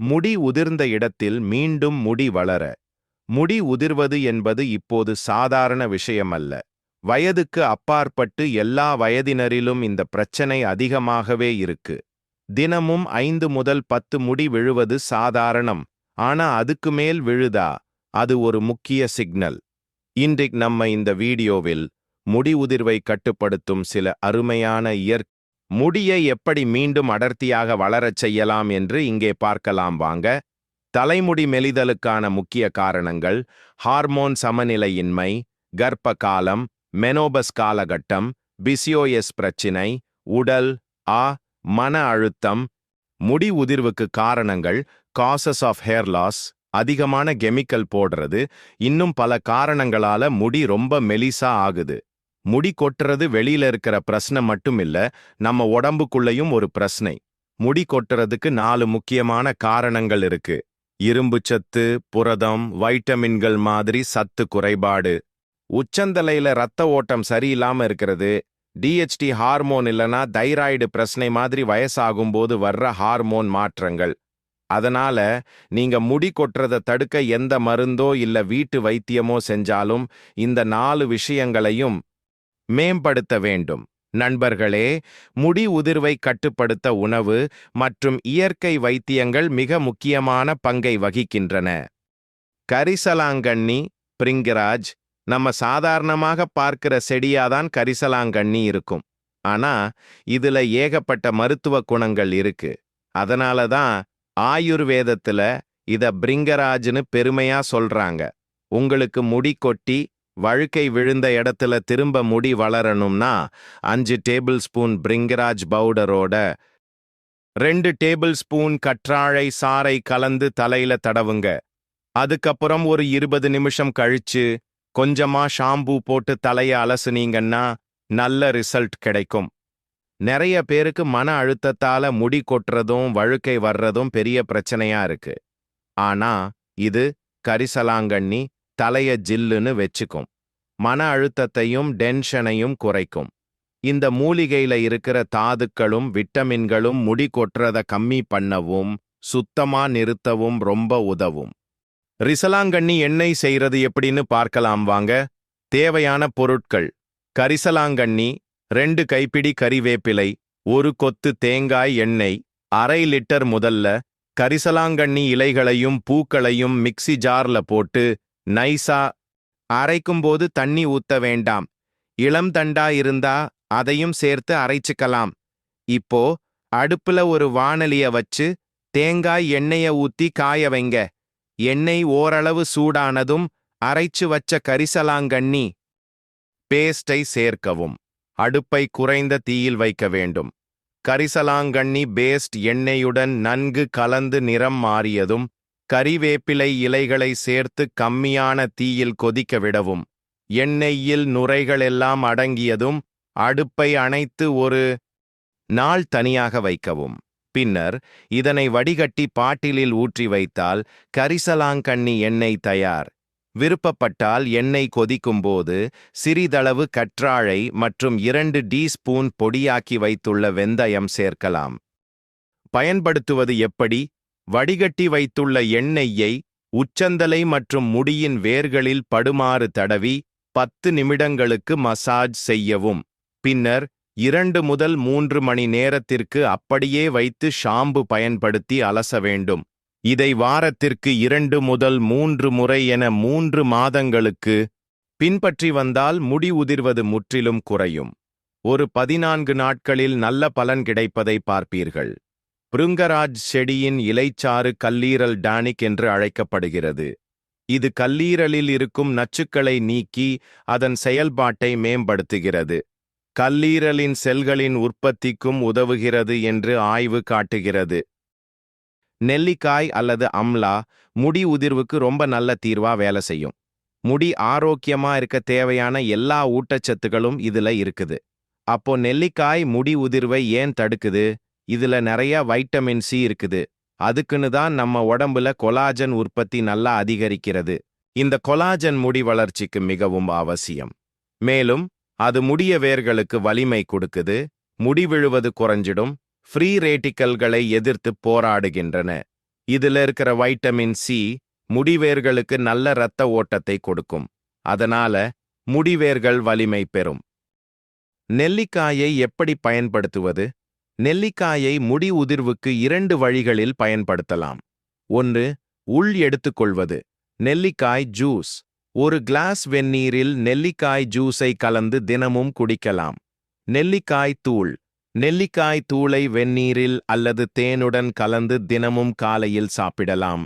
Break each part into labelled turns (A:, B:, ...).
A: முடி உதிர்ந்த இடத்தில் மீண்டும் முடி வளர. முடி உதிர்வது என்பது இப்போது சாதாரண விஷயமல்ல. வயதுக்கு அப்பாற்பட்டு எல்லா வயதினரிலும் இந்த பிரச்சனை அதிகமாகவே இருக்கு. தினமும் ஐந்து முதல் பத்து முடி விழுவது சாதாரணம். ஆனா அதுக்கு மேல் விழுதா? அது ஒரு முக்கிய சிக்னல். இன்றைக்கு நம்ம இந்த வீடியோவில் முடி உதிர்வை கட்டுப்படுத்தும் சில அருமையான இயற்கை முடியை எப்படி மீண்டும் அடர்த்தியாக வளரச் செய்யலாம் என்று இங்கே பார்க்கலாம் வாங்க. தலைமுடி மெலிதலுக்கான முக்கிய காரணங்கள் ஹார்மோன் சமநிலையின்மை கர்ப்ப காலம் மெனோபஸ் காலகட்டம் பிசியோஎஸ் பிரச்சினை உடல் ஆ மன அழுத்தம் முடி உதிர்வுக்கு காரணங்கள் காசஸ் ஆஃப் ஹேர் லாஸ் அதிகமான கெமிக்கல் போடுறது இன்னும் பல காரணங்களால முடி ரொம்ப மெலிசா ஆகுது. முடி கொட்டுறது வெளியில இருக்கிற பிரச்சனை மட்டும் இல்ல நம்ம உடம்புக்குள்ளேயும் ஒரு பிரச்சனை. முடி கொட்டுறதுக்கு நாலு முக்கியமான காரணங்கள் இருக்கு. இரும்புச்சத்து புரதம் வைட்டமின்கள் மாதிரி சத்து குறைபாடு. உச்சந்தலையில ரத்த ஓட்டம் சரியில்லாம இருக்கிறது. டிஹெச்டி ஹார்மோன் இல்லனா தைராய்டு பிரச்சனை மாதிரி வயசாகும்போது வர்ற ஹார்மோன் மாற்றங்கள். அதனால நீங்க முடி கொட்டுறத தடுக்க எந்த மருந்தோ இல்ல வீட்டு வைத்தியமோ செஞ்சாலும் இந்த நாலு விஷயங்களையும் மேம்படுத்த வேண்டும். நண்பர்களே முடி உதிர்வை கட்டுப்படுத்த உணவு மற்றும் இயற்கை வைத்தியங்கள் மிக முக்கியமான பங்கை வகிக்கின்றன. கரிசலாங்கண்ணி பிரிங்கராஜ் நம்ம சாதாரணமாக பார்க்கிற செடியாதான் கரிசலாங்கண்ணி இருக்கும். ஆனா இதுல ஏகப்பட்ட மருத்துவ குணங்கள் இருக்கு. அதனால தான் ஆயுர்வேதத்துல இத பிரிங்கராஜ்னு பெருமையா சொல்றாங்க. உங்களுக்கு முடி கொட்டி வழுக்கை விழுந்த இடத்துல திரும்ப முடி வளரணும்னா அஞ்சு டேபிள் ஸ்பூன் பிரிங்கராஜ் பவுடரோட ரெண்டு டேபிள் ஸ்பூன் கற்றாழை சாறை கலந்து தலையில தடவுங்க. அதுக்கப்புறம் ஒரு இருபது நிமிஷம் கழிச்சு கொஞ்சமா ஷாம்பூ போட்டு தலைய அலசுனீங்கன்னா நல்ல ரிசல்ட் கிடைக்கும். நிறைய பேருக்கு மன அழுத்தத்தால முடி கொட்டுறதும் வழுக்கை வர்றதும் பெரிய பிரச்சனையா இருக்கு. ஆனா இது கரிசலாங்கண்ணி தலைய ஜில்லுன்னு வச்சுக்கும். மன அழுத்தத்தையும் டென்ஷனையும் குறைக்கும். இந்த மூலிகையில இருக்கிற தாதுக்களும் விட்டமின்களும் முடி கொட்டுறத கம்மி பண்ணவும் சுத்தமா நிறுத்தவும் ரொம்ப உதவும். ரிசலாங்கண்ணி எண்ணெய் செய்யறது எப்படின்னு பார்க்கலாம் வாங்க. தேவையான பொருட்கள். கரிசலாங்கண்ணி ரெண்டு கைப்பிடி கறிவேப்பிலை ஒரு கொத்து தேங்காய் எண்ணெய் அரை லிட்டர் முதல்ல கரிசலாங்கண்ணி இலைகளையும் பூக்களையும் மிக்ஸி ஜார்ல போட்டு நைசா அரைக்கும்போது தண்ணி ஊத்த வேண்டாம். இளம் தண்டா இருந்தா அதையும் சேர்த்து அரைச்சுக்கலாம். இப்போ அடுப்புல ஒரு வானலிய வச்சு தேங்காய் எண்ணெய ஊத்தி காய வைங்க. எண்ணெய் ஓரளவு சூடானதும் அரைச்சு வச்ச கரிசலாங்கண்ணி பேஸ்டை சேர்க்கவும். அடுப்பை குறைந்த தீயில் வைக்க வேண்டும். கரிசலாங்கண்ணி பேஸ்ட் எண்ணெயுடன் நன்கு கலந்து நிறம் மாறியதும் கறிவேப்பிலை இலைகளை சேர்த்து கம்மியான தீயில் கொதிக்க விடவும். எண்ணெயில் நுரைகளெல்லாம் அடங்கியதும் அடுப்பை அணைத்து ஒரு நாள் தனியாக வைக்கவும். பின்னர் இதனை வடிகட்டி பாட்டிலில் ஊற்றி வைத்தால் கரிசலாங்கண்ணி எண்ணெய் தயார். விருப்பப்பட்டால் எண்ணெய் கொதிக்கும்போது சிறிதளவு கற்றாழை மற்றும் இரண்டு டீஸ்பூன் பொடியாக்கி வைத்துள்ள வெந்தயம் சேர்க்கலாம். பயன்படுத்துவது எப்படி? வடிகட்டி வைத்துள்ள எண்ணெய்யை உச்சந்தலை மற்றும் முடியின் வேர்களில் படுமாறு தடவி பத்து நிமிடங்களுக்கு மசாஜ் செய்யவும். பின்னர் இரண்டு முதல் மூன்று மணி நேரத்திற்கு அப்படியே வைத்து ஷாம்பு பயன்படுத்தி அலச வேண்டும். இதை வாரத்திற்கு இரண்டு முதல் மூன்று முறை என மூன்று மாதங்களுக்கு பின்பற்றி வந்தால் முடி உதிர்வது முற்றிலும் குறையும். ஒரு பதினான்கு நாட்களில் நல்ல பலன் கிடைப்பதை பார்ப்பீர்கள். பிருங்கராஜ் செடியின் இலைச்சாறு கல்லீரல் டானிக் என்று அழைக்கப்படுகிறது. இது கல்லீரலில் இருக்கும் நச்சுக்களை நீக்கி அதன் செயல்பாட்டை மேம்படுத்துகிறது. கல்லீரலின் செல்களின் உற்பத்திக்கும் உதவுகிறது என்று ஆய்வு காட்டுகிறது. நெல்லிக்காய் அல்லது அம்லா முடி உதிர்வுக்கு ரொம்ப நல்ல தீர்வா வேலை செய்யும். முடி ஆரோக்கியமா இருக்க தேவையான எல்லா ஊட்டச்சத்துகளும் இதுல இருக்குது. அப்போ நெல்லிக்காய் முடி உதிர்வை ஏன் தடுக்குது? இதுல நிறைய வைட்டமின் சி இருக்குது. அதுக்குன்னு தான் நம்ம உடம்புல கொலாஜன் உற்பத்தி நல்லா அதிகரிக்கிறது. இந்த கொலாஜன் முடி வளர்ச்சிக்கு மிகவும் அவசியம். மேலும் அது முடிய வேர்களுக்கு வலிமை கொடுக்குது முடி விழுவது குறைஞ்சிடும் ஃப்ரீ ரேட்டிக்கல்களை எதிர்த்து போராடுகின்றன. இதுல இருக்கிற வைட்டமின் சி முடிவேர்களுக்கு நல்ல இரத்த ஓட்டத்தை கொடுக்கும். அதனால முடிவேர்கள் வலிமை பெறும். நெல்லிக்காயை எப்படி பயன்படுத்துவது? நெல்லிக்காயை முடி உதிர்வுக்கு இரண்டு வழிகளில் பயன்படுத்தலாம். ஒன்று உள் எடுத்துக்கொள்வது. நெல்லிக்காய் ஜூஸ். ஒரு கிளாஸ் வெந்நீரில் நெல்லிக்காய் ஜூஸை கலந்து தினமும் குடிக்கலாம். நெல்லிக்காய் தூள். நெல்லிக்காய் தூளை வெந்நீரில் அல்லது தேனுடன் கலந்து தினமும் காலையில் சாப்பிடலாம்.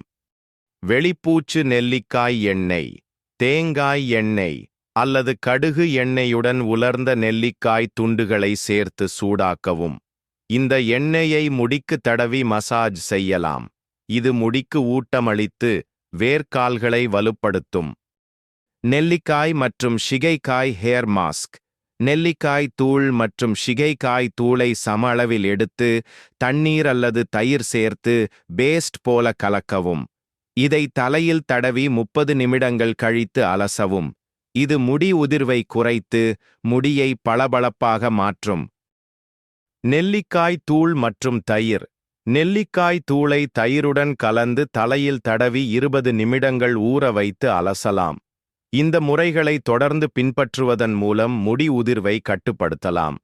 A: வெளிப்பூச்சு நெல்லிக்காய் எண்ணெய். தேங்காய் எண்ணெய் அல்லது கடுகு எண்ணெயுடன் உலர்ந்த நெல்லிக்காய் துண்டுகளை சேர்த்து சூடாக்கவும். இந்த எண்ணெயை முடிக்கு தடவி மசாஜ் செய்யலாம். இது முடிக்கு ஊட்டமளித்து வேர்க்கால்களை வலுப்படுத்தும். நெல்லிக்காய் மற்றும் ஷிகைக்காய் ஹேர் மாஸ்க். நெல்லிக்காய் தூள் மற்றும் ஷிகைக்காய் தூளை சம அளவில் எடுத்து தண்ணீர் அல்லது தயிர் சேர்த்து பேஸ்ட் போல கலக்கவும். இதை தலையில் தடவி முப்பது நிமிடங்கள் கழித்து அலசவும். இது முடி உதிர்வை குறைத்து முடியை பளபளப்பாக மாற்றும். நெல்லிக்காய் தூள் மற்றும் தயிர். நெல்லிக்காய் தூளை தயிருடன் கலந்து தலையில் தடவி இருபது நிமிடங்கள் ஊற வைத்து அலசலாம். இந்த முறைகளை தொடர்ந்து பின்பற்றுவதன் மூலம் முடி உதிர்வை கட்டுப்படுத்தலாம்.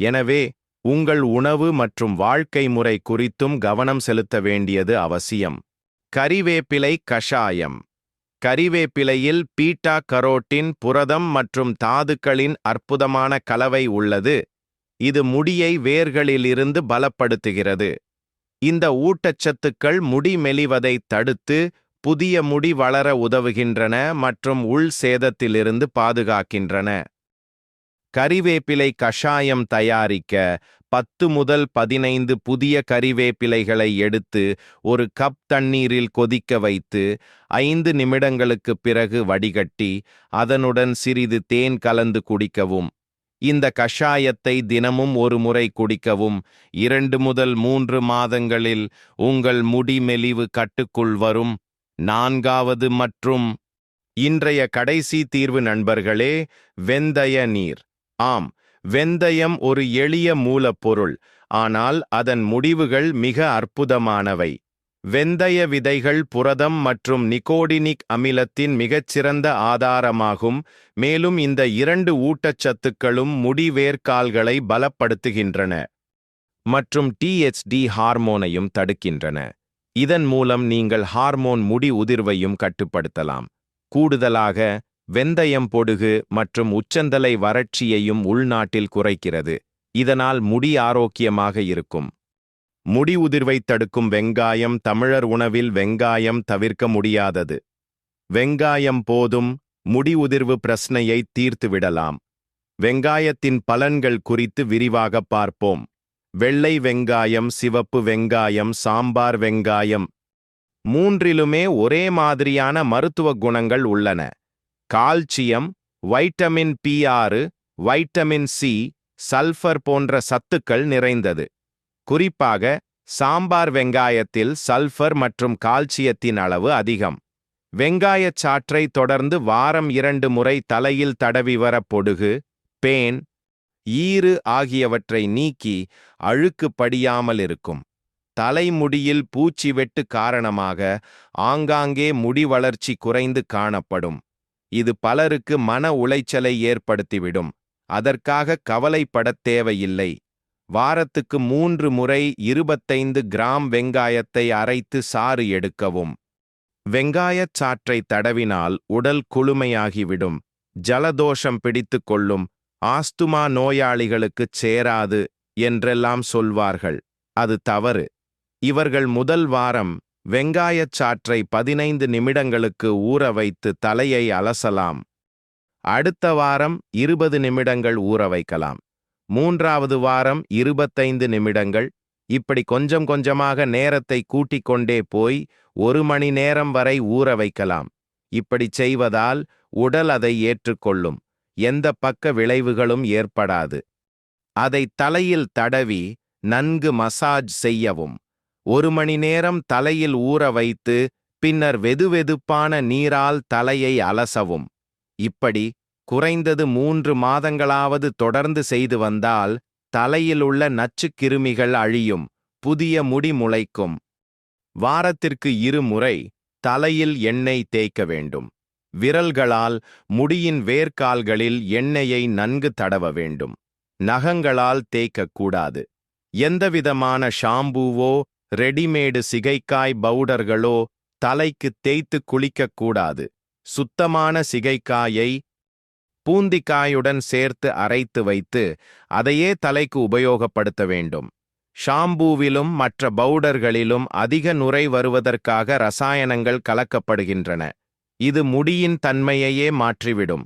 A: எனவே உங்கள் உணவு மற்றும் வாழ்க்கை முறை குறித்தும் கவனம் செலுத்த வேண்டியது அவசியம். கறிவேப்பிலை கஷாயம். கறிவேப்பிலையில் பீட்டா கரோட்டின் புரதம் மற்றும் தாதுக்களின் அற்புதமான கலவை உள்ளது. இது முடியை வேர்களிலிருந்து பலப்படுத்துகிறது. இந்த ஊட்டச்சத்துக்கள் முடி மெலிவதை தடுத்து புதிய முடி வளர உதவுகின்றன மற்றும் உள் சேதத்திலிருந்து பாதுகாக்கின்றன. கறிவேப்பிலை கஷாயம் தயாரிக்க பத்து முதல் பதினைந்து புதிய கறிவேப்பிலைகளை எடுத்து ஒரு கப் தண்ணீரில் கொதிக்க வைத்து ஐந்து நிமிடங்களுக்குப் பிறகு வடிகட்டி அதனுடன் சிறிது தேன் கலந்து குடிக்கவும். இந்த கஷாயத்தை தினமும் ஒரு முறை குடிக்கவும். இரண்டு முதல் மூன்று மாதங்களில் உங்கள் முடி மெலிவு கட்டுக்குள் வரும். நான்காவது மற்றும் இன்றைய கடைசி தீர்வு நண்பர்களே வெந்தய நீர். ஆம் வெந்தயம் ஒரு எளிய மூலப்பொருள். ஆனால் அதன் முடிவுகள் மிக அற்புதமானவை. வெந்தய விதைகள் புரதம் மற்றும் நிகோடினிக் அமிலத்தின் மிகச்சிறந்த ஆதாரமாகும் மேலும் இந்த இரண்டு ஊட்டச்சத்துக்களும் முடிவேர்க்கால்களை பலப்படுத்துகின்றன மற்றும் டிஎச்டி ஹார்மோனையும் தடுக்கின்றன. இதன் மூலம் நீங்கள் ஹார்மோன் முடி உதிர்வையும் கட்டுப்படுத்தலாம். கூடுதலாக வெந்தயம் பொடுகு மற்றும் உச்சந்தலை வறட்சியையும் உள்நாட்டில் குறைக்கிறது. இதனால் முடி ஆரோக்கியமாக இருக்கும். முடி உதிர்வை தடுக்கும் வெங்காயம் தமிழர் உணவில் வெங்காயம் தவிர்க்க முடியாதது. வெங்காயம் போதும் முடி உதிர்வு பிரச்சனையை தீர்த்துவிடலாம். வெங்காயத்தின் பலன்கள் குறித்து விரிவாக பார்ப்போம். வெள்ளை வெங்காயம் சிவப்பு வெங்காயம் சாம்பார் வெங்காயம் மூன்றிலுமே ஒரே மாதிரியான மருத்துவ குணங்கள் உள்ளன. கால்சியம் வைட்டமின் பி ஆறு வைட்டமின் சி சல்ஃபர் போன்ற சத்துக்கள் நிறைந்தது. குறிப்பாக சாம்பார் வெங்காயத்தில் சல்ஃபர் மற்றும் கால்சியத்தின் அளவு அதிகம். வெங்காயச் சாற்றை தொடர்ந்து வாரம் இரண்டு முறை தலையில் தடவி வர பொடுகு பேன் ஈறு ஆகியவற்றை நீக்கி அழுக்கு படியாமல் இருக்கும். தலைமுடியில் பூச்சி வெட்டு காரணமாக ஆங்காங்கே முடி வளர்ச்சி குறைந்து காணப்படும். இது பலருக்கு மன உளைச்சலை ஏற்படுத்திவிடும். அதற்காக கவலைப்படத் தேவையில்லை. வாரத்துக்கு மூன்று முறை இருபத்தைந்து கிராம் வெங்காயத்தை அரைத்து சாறு எடுக்கவும். வெங்காயச் சாற்றை தடவினால் உடல் குளுமையாகிவிடும். ஜலதோஷம் பிடித்துக் கொள்ளும். ஆஸ்துமா நோயாளிகளுக்குச் சேராது என்றெல்லாம் சொல்வார்கள். அது தவறு. இவர்கள் முதல் வாரம் வெங்காயச் சாற்றை பதினைந்து நிமிடங்களுக்கு ஊற வைத்து தலையை அலசலாம். அடுத்த வாரம் இருபது நிமிடங்கள் ஊற வைக்கலாம். மூன்றாவது வாரம் இருபத்தைந்து நிமிடங்கள். இப்படி கொஞ்சம் கொஞ்சமாக நேரத்தை கூட்டிக் கொண்டே போய் ஒரு மணி நேரம் வரை ஊற வைக்கலாம். இப்படி செய்வதால் உடல் அதை ஏற்றுக்கொள்ளும். எந்த பக்க விளைவுகளும் ஏற்படாது. அதை தலையில் தடவி நன்கு மசாஜ் செய்யவும். ஒரு மணி நேரம் தலையில் ஊற வைத்து பின்னர் வெதுவெதுப்பான நீரால் தலையை அலசவும். இப்படி குறைந்தது மூன்று மாதங்களாவது தொடர்ந்து செய்து வந்தால் தலையில் உள்ள நச்சுக் கிருமிகள் அழியும் புதிய முடி முளைக்கும். வாரத்திற்கு இருமுறை தலையில் எண்ணெய் தேய்க்க வேண்டும். விரல்களால் முடியின் வேர்க்கால்களில் எண்ணெயை நன்கு தடவ வேண்டும். நகங்களால் தேய்க்கக்கூடாது எந்தவிதமான ஷாம்பூவோ ரெடிமேடு சிகைக்காய் பவுடர்களோ தலைக்கு தேய்த்து குளிக்கக்கூடாது சுத்தமான சிகைக்காயை பூந்திக்காயுடன் சேர்த்து அரைத்து வைத்து அதையே தலைக்கு உபயோகப்படுத்த வேண்டும். ஷாம்பூவிலும் மற்ற பவுடர்களிலும் அதிக நுரை வருவதற்காக ரசாயனங்கள் கலக்கப்படுகின்றன. இது முடியின் தன்மையையே மாற்றிவிடும்.